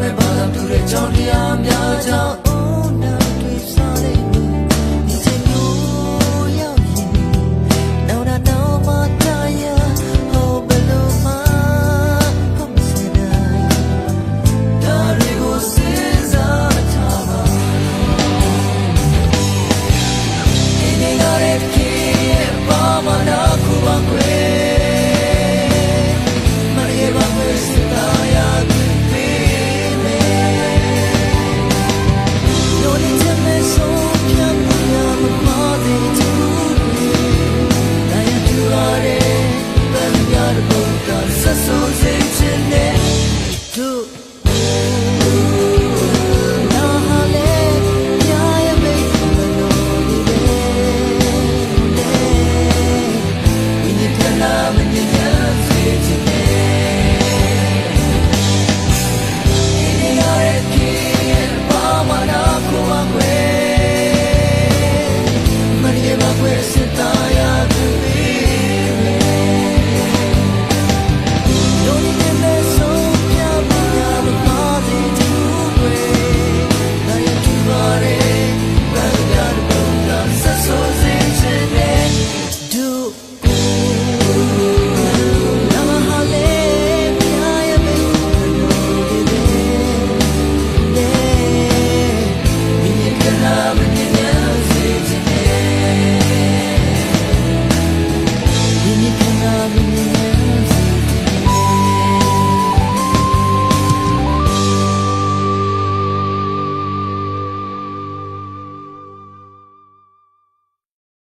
မဲ့ဘာသာတူတဲ့ကြောင့်တရားများကြောင့်